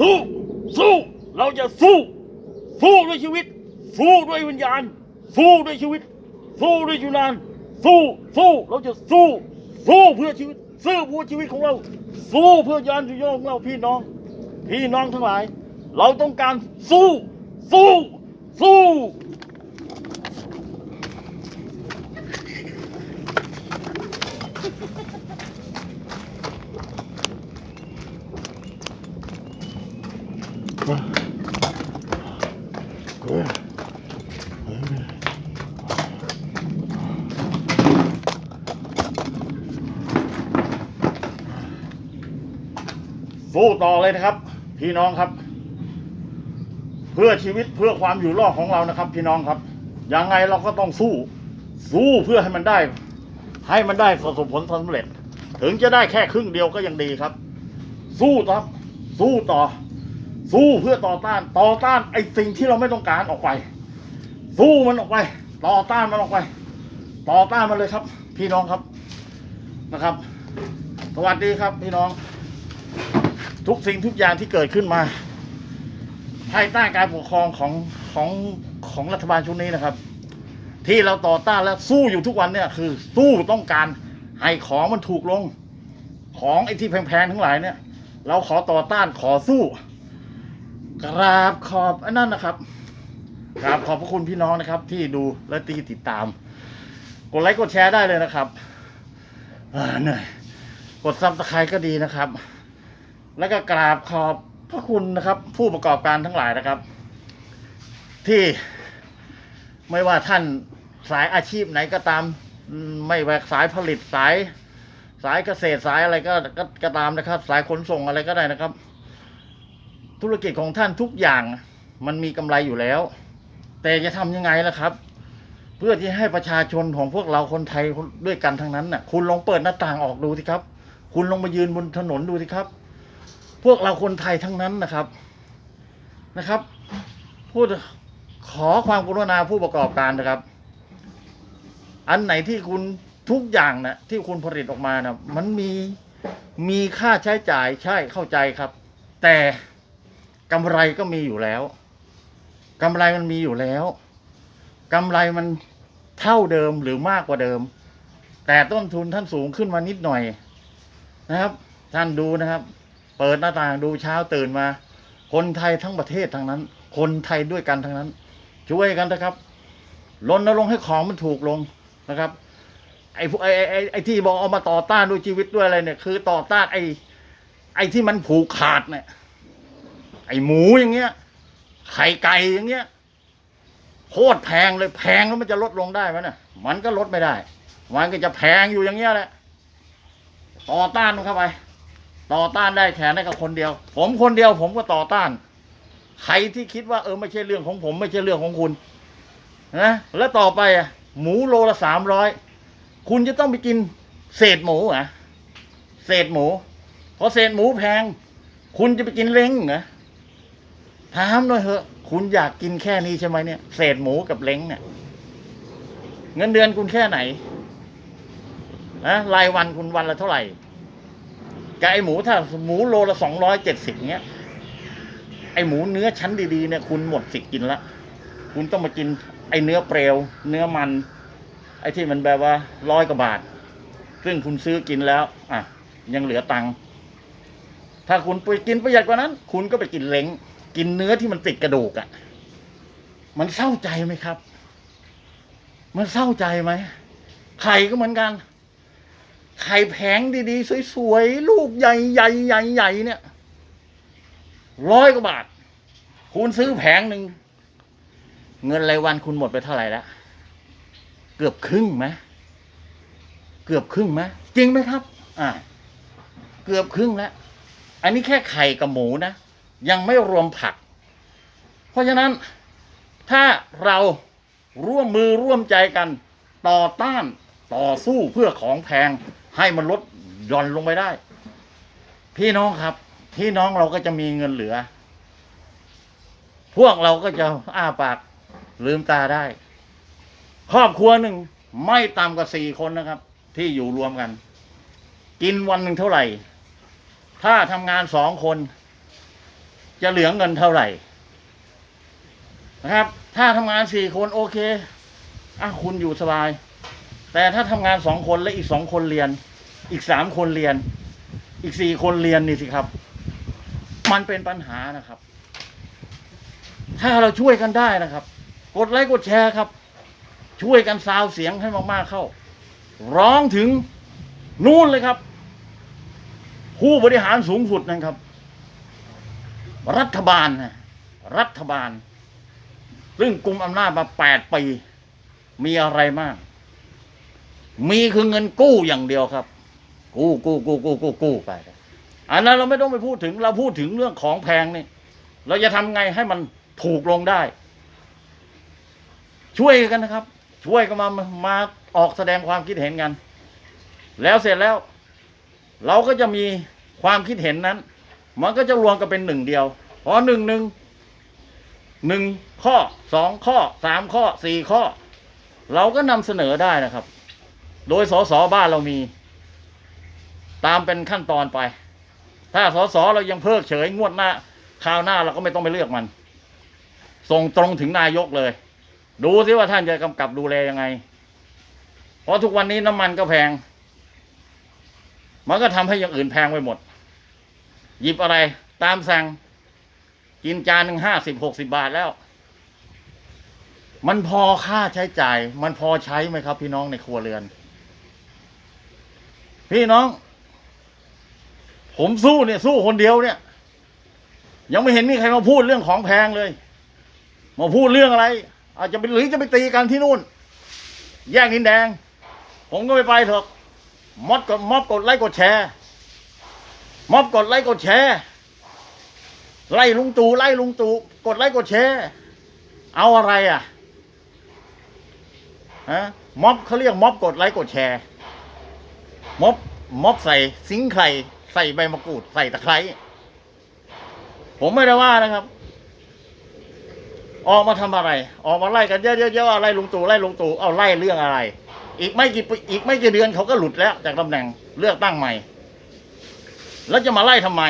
สู้ สู้ เราจะสู้ สู้ด้วยชีวิต สู้ด้วยวิญญาณ สู้ด้วยชีวิต สู้ด้วยจุนาน สู้ สู้ เราจะสู้ สู้เพื่อชีวิตสู้เพื่อชีวิตของเรา สู้เพื่อยานสุโยของเราพี่น้อง พี่น้องทั้งหลาย เราต้องการสู้ สู้ สู้ สู้ต่อเลยนะครับ พี่น้องครับ เพื่อชีวิตเพื่อความอยู่รอดของเรานะครับ พี่น้องครับยังไงเราก็ต้องสู้ สู้เพื่อให้มันได้ ให้มันได้ประสบผลสำเร็จ ถึงจะได้แค่ครึ่งเดียวก็ยังดีครับ สู้ต่อครับ สู้ต่อ สู้เพื่อต่อต้าน ต่อต้านไอ้สิ่งที่เราไม่ต้องการออกไป สู้มันออกไป ต่อต้านมันออกไป ต่อต้านมันเลยครับ พี่น้องครับนะครับ สวัสดีครับพี่น้อง ทุกสิ่งทุกอย่างที่เกิดขึ้นมา ภายใต้การปกครองของของของรัฐบาลชุดนี้นะครับ ที่เราต่อต้านและสู้อยู่ทุกวันเนี่ยคือ สู้ต้องการให้ของมันถูกลง ของไอ้ที่แพงๆทั้งหลายเนี่ย เราขอต่อต้านขอสู้ กราบขอบอันนั้นนะครับกราบขอบพระคุณพี่น้องนะครับ ที่ดูและที่ติดตาม กดไลค์กดแชร์ได้เลยนะครับอ่าเหนื่อยกดซับสไครต์ก็ดีนะครับ แล้วก็กราบขอบพระคุณนะครับ ผู้ประกอบการทั้งหลายนะครับ ที่ไม่ว่าท่านสายอาชีพไหนก็ตาม ไม่ว่าสายผลิตสายสายเกษตรสายอะไรก็กก็ตามนะครับ สายขนส่งอะไรก็ได้นะครับ ธุรกิจของท่านทุกอย่างมันมีกำไรอยู่แล้ว แต่จะทำยังไงล่ะครับ เพื่อที่ให้ประชาชนของพวกเราคนไทยด้วยกันทั้งนั้นน่ะ คุณลองเปิดหน้าต่างออกดูสิครับ คุณลองมายืนบนถนนดูสิครับ พวกเราคนไทยทั้งนั้นนะครับนะครับพูดขอความกรุณาผู้ประกอบการนะครับ อันไหนที่คุณทุกอย่างนะที่คุณผลิตออกมานะมันมีมีค่าใช้จ่ายใช่เข้าใจครับ แต่กำไรก็มีอยู่แล้วกำไรมันมีอยู่แล้วกำไรมันเท่าเดิมหรือมากกว่าเดิม แต่ต้นทุนท่านสูงขึ้นมานิดหน่อยนะครับ ท่านดูนะครับ เปิดหน้าต่างดูเช้าตื่นมา คนไทยทั้งประเทศทั้งนั้น คนไทยด้วยกันทั้งนั้น ช่วยกันนะครับรณรงค์ให้ของมันถูกลงนะครับไอ้ไอ้ไอ้ไอ้ไอ้ที่บอกเอามาต่อต้านด้วยชีวิตด้วยอะไรเนี่ย คือต่อต้านไอ้ไอ้ที่มันผูกขาดเนี่ย ไอ้หมูอย่างเงี้ยไข่ไก่อย่างเงี้ยโคตรแพงเลยแพงแล้วมันจะลดลงได้ไหมเนี่ยมันก็ลดไม่ได้ มันก็จะแพงอยู่อย่างเงี้ยแหละต่อต้านมันเข้าไป ต่อต้านได้แค่ได้กับคนเดียว ผมคนเดียวผมก็ต่อต้าน ใครที่คิดว่าเออไม่ใช่เรื่องของผมไม่ใช่เรื่องของคุณนะแล้วต่อไปอะหมูโลละสามร้อยคุณจะต้องไปกินเศษหมูอะเศษหมูพอเศษหมูแพง คุณจะไปกินเล้งเหรอถามหน่อยเถอะ คุณอยากกินแค่นี้ใช่ไหมเนี่ยเศษหมูกับเล้งเนี่ยเงินเดือนคุณแค่ไหนนะรายวันคุณวันละเท่าไหร่ กับไอหมูถ้าหมูโลละสองร้อยเจ็ดสิบเนี้ย ไอหมูเนื้อชั้นดีๆเนี่ยคุณหมดสิทธิ์กินละ คุณต้องมากินไอเนื้อเปรียว เนื้อมัน ไอที่มันแบบว่าร้อยกว่าบาท ซึ่งคุณซื้อกินแล้ว อะ ยังเหลือตังค์ถ้าคุณไปกินประหยัดกว่านั้น คุณก็ไปกินเล้งกินเนื้อที่มันติดกระดูกอะ่ะ มันเศร้าใจไหมครับ มันเศร้าใจไหมไข่ก็เหมือนกัน ไข่แผงดีๆ สวยๆ ลูกใหญ่ๆใหญ่ๆเนี่ยร้อยกว่าบาท คุณซื้อแผงหนึ่ง เงินรายวันคุณหมดไปเท่าไหร่แล้ว เกือบครึ่งไหมเกือบครึ่งไหมจริงไหมครับ อ่า เกือบครึ่งแล้ว อันนี้แค่ไข่กับหมูนะ ยังไม่รวมผัก เพราะฉะนั้นถ้าเราร่วมมือร่วมใจกันต่อต้านต่อสู้เพื่อของแพง ให้มันลดหย่อนลงไปได้ พี่น้องครับ พี่น้องเราก็จะมีเงินเหลือ พวกเราก็จะอ้าปากลืมตาได้ ครอบครัวหนึ่งไม่ต่ำกว่าสี่คนนะครับ ที่อยู่รวมกัน กินวันหนึ่งเท่าไหร่ ถ้าทำงานสองคน จะเหลือเงินเท่าไหร่ นะครับ ถ้าทำงานสี่คนโอเคอะคุณอยู่สบาย แต่ถ้าทำงานสองคนและอีกสองคนเรียน อีกสามคนเรียน อีกสี่คนเรียนนี่สิครับ มันเป็นปัญหานะครับ ถ้าเราช่วยกันได้นะครับ กดไลค์กดแชร์ครับ ช่วยกันซาวเสียงให้มากๆเข้า ร้องถึงนู่นเลยครับ ผู้บริหารสูงสุดนะครับ รัฐบาลนะรัฐบาล ซึ่งกลุ่มอำนาจมาแปดปี มีอะไรมาก มีคือเงินกู้อย่างเดียวครับ กู้กู้กู้กู้กู้กู้ไป อันนั้นเราไม่ต้องไปพูดถึงเราพูดถึงเรื่องของแพงนี่เราจะทำไงให้มันถูกลงได้ ช่วยกันนะครับ ช่วยกันมามามาออกแสดงความคิดเห็นกัน แล้วเสร็จแล้ว เราก็จะมีความคิดเห็นนั้น มันก็จะรวมกันเป็นหนึ่งเดียวพอหนึ่งหนึ่งหนึ่งข้อสองข้อสามข้อสี่ข้อ เราก็นำเสนอได้นะครับ โดยสสบ้านเรามี ตามเป็นขั้นตอนไป ถ้าสสเรายังเพิกเฉยงวดหน้าคราวหน้าเราก็ไม่ต้องไปเลือกมัน ส่งตรงถึงนายกเลย ดูสิว่าท่านจะกำกับดูแลยังไง เพราะทุกวันนี้น้ำมันก็แพง มันก็ทำให้อย่างอื่นแพงไปหมด หยิบอะไร ตามสั่งกินจานหนึ่งห้าสิบหกสิบาทแล้ว มันพอค่าใช้จ่าย มันพอใช้ไหมครับ พี่น้องในครัวเรือน พี่น้อง ผมสู้เนี่ย สู้คนเดียวเนี่ย ยังไม่เห็นมีใครมาพูดเรื่องของแพงเลย มาพูดเรื่องอะไร อาจจะไปหรือจะไปตีกันที่นู่น แยกดินแดง ผมก็ไม่ไปเถอะมอบกดมอบกดไลค์กดแชร์ม็อบกดไลค์กดแชร์ไล่ลุงตู่ไล่ลุงตู่กดไลค์กดแชร์เอาอะไรอะฮะม็อบเขาเรียกม็อบกดไลค์กดแชร์ ม็อบม็อบใส่สิงไข่ใส่ใบมะกรูด ใส่ตะไคร้ผมไม่ได้ว่านะครับ ออกมาทำอะไร ออกมาไล่กันเยอะๆๆไล่ลุงตู่ไล่ลุงตู่เอาไล่เรื่องอะไร อีกไม่กี่ปีอีกไม่กี่เดือนเขาก็หลุดแล้ว จากตำแหน่งเลือกตั้งใหม่ แล้วจะมาไล่ทำไม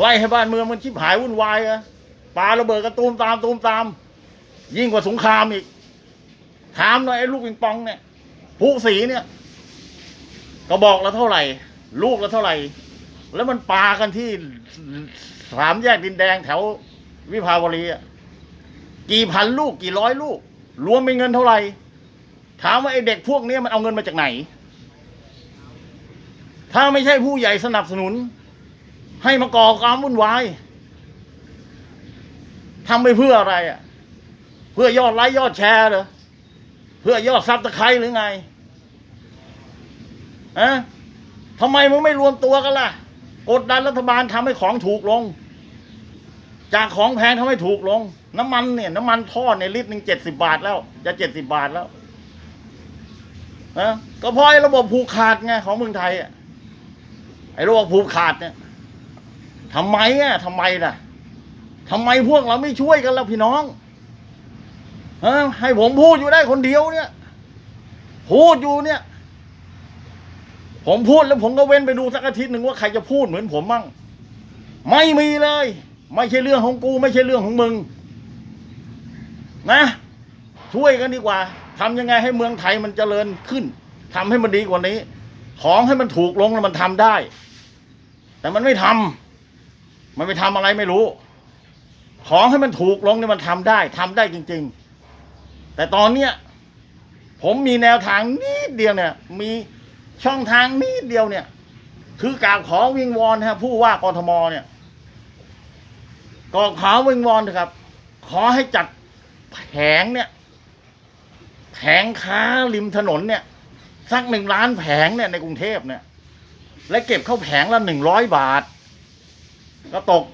ไล่ให้บ้านเมืองมันชิบหายวุ่นวายอะปาระเบิดกระตูมตามตูมตาม ยิ่งกว่าสงครามอีกถามหน่อยไอ้ลูกปิงปองเนี่ยผู้สีเนี่ย ก็บอกละเท่าไหร่ ลูกละเท่าไหร่ แล้วมันปากันที่สามแยกดินแดงแถววิภาวรีอะกี่พันลูกกี่ร้อยลูก รวมเป็นเงินเท่าไหร่ ถามว่าไอเด็กพวกนี้มันเอาเงินมาจากไหน ถ้าไม่ใช่ผู้ใหญ่สนับสนุน ให้มาก่อความวุ่นวายทำไปเพื่ออะไรอะ เพื่อยอดไลค์ยอดแชร์เหรอ เพื่อยอดซับตะไคร้หรือไง อะทำไมมึงไม่รวมตัวกันล่ะ กดดันรัฐบาลทำให้ของถูกลง จากของแพงทำให้ถูกลง น้ำมันเนี่ย น้ำมันทอดในลิตรหนึ่งเจ็ดสิบาทแล้ว จะเจ็ดสิบาทแล้วนะก็เพราะระบบผูกขาดไงของเมืองไทยอะไอ้ระบบผูกขาดเนี่ยทำไมอะทำไมล่ะทำไมพวกเราไม่ช่วยกันล่ะพี่น้องฮะให้ผมพูดอยู่ได้คนเดียวเนี่ย พูดอยู่เนี่ย ผมพูดแล้วผมก็เว้นไปดูสักอาทิตย์หนึ่งว่าใครจะพูดเหมือนผมมั่งไม่มีเลย ไม่ใช่เรื่องของกู ไม่ใช่เรื่องของมึง นะ ช่วยกันดีกว่าทำยังไงให้เมืองไทยมันเจริญขึ้นทำให้มันดีกว่านี้ ของให้มันถูกลงแล้วมันทำได้ แต่มันไม่ทำมันไปทำอะไรไม่รู้ ของให้มันถูกลงเนี่ยมันทำได้ทำได้จริง ๆ แต่ตอนเนี้ยผมมีแนวทางนิดเดียวเนี่ย มี ช่องทางนิดเดียวเนี่ย คือกราบขอวิงวอนนะผู้ว่ากทมเนี่ยกราบขอวิงวอนนะครับ ขอให้จัดแผงเนี่ย แผงค้าริมถนนเนี่ยสักหนึ่งล้านแผงเนี่ยในกรุงเทพเนี่ย และเก็บเข้าแผงละหนึ่งร้อยบาท ก็ตก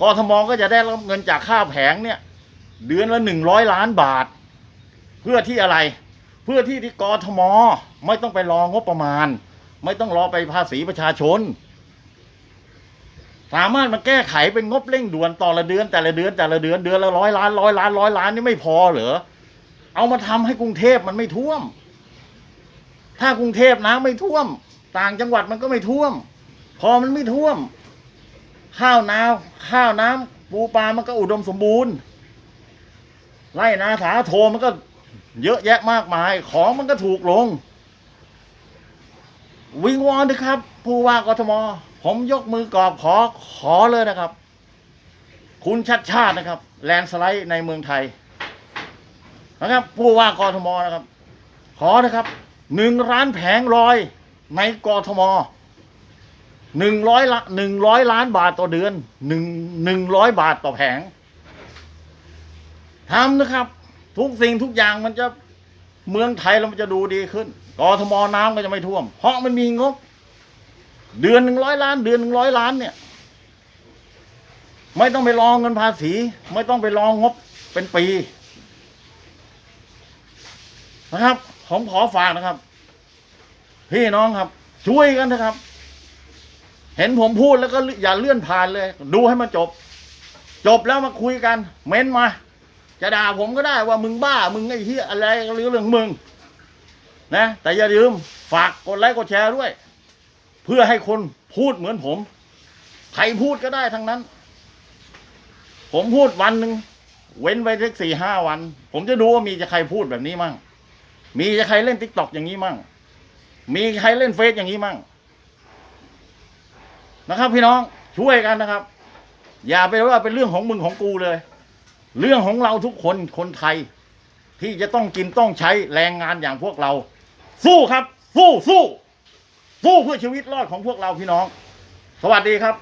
กทมก็จะได้รับเงินจากค่าแผงเนี่ย เดือนละหนึ่งร้อยล้านบาท เพื่อที่อะไร เพื่อที่ที่กทมไม่ต้องไปรองบประมาณ ไม่ต้องรอไปภาษีประชาชน สามารถมาแก้ไขเป็นงบเร่งด่วนต่อละเดือนแต่ละเดือนแต่ละเดือนเดือนละร้อยล้านร้อยล้านร้อยล้านนี่ไม่พอเหรอเอามาทำให้กรุงเทพมันไม่ท่วม ถ้ากรุงเทพน้ำไม่ท่วม ต่างจังหวัดมันก็ไม่ท่วม พอมันไม่ท่วม ข้าวนาข้าวน้ำปูปลามันก็อุดมสมบูรณ์ไร่นาสาโทมันก็ เยอะแยะมากมาย ของมันก็ถูกลง วิงวอนนะครับ ผู้ว่ากทม ผมยกมือกรอบขอขอเลยนะครับ คุณชัดชาตินะครับ แลนสไลด์ในเมืองไทย นะครับ ผู้ว่ากทมนะครับ ขอนะครับหนึ่งล้านแผงลอยในกทมหนึ่งร้อยละหนึ่งร้อยล้านบาทต่อเดือนหนึ่งหนึ่งร้อยบาทต่อแผงทำนะครับ ทุกสิ่งทุกอย่างมันจะเมืองไทยเรามันจะดูดีขึ้นกทมน้ำก็จะไม่ท่วม เพราะมันมีงบ เดือนหนึ่งร้อยล้าน เดือนหนึ่งร้อยล้านเนี่ย ไม่ต้องไปรองเงินภาษี ไม่ต้องไปรองงบเป็นปี นะครับ ผมขอฝากนะครับ พี่น้องครับ ช่วยกันนะครับ เห็นผมพูดแล้วก็อย่าเลื่อนผ่านเลย ดูให้มันจบ จบแล้วมาคุยกัน เม้นมา จะด่าผมก็ได้ว่ามึงบ้า มึงไอ้เหี้ยอะไรก็เรื่องมึง นะ แต่อย่าลืมฝากกดไลค์กดแชร์ด้วย เพื่อให้คนพูดเหมือนผม ใครพูดก็ได้ทั้งนั้น ผมพูดวันหนึ่งเว้นไปสักสี่ห้าวัน ผมจะดูว่ามีจะใครพูดแบบนี้มั่ง มีจะใครเล่นทิกตอกอย่างนี้มั่ง มีใครเล่นเฟซอย่างนี้มั่ง นะครับ พี่น้องช่วยกันนะครับ อย่าไปว่าเป็นเรื่องของมึงของกูเลย เรื่องของเราทุกคนคนไทย ที่จะต้องกินต้องใช้แรงงานอย่างพวกเรา สู้ครับ สู้สู้สู้เพื่อชีวิตรอดของพวกเราพี่น้อง สวัสดีครับ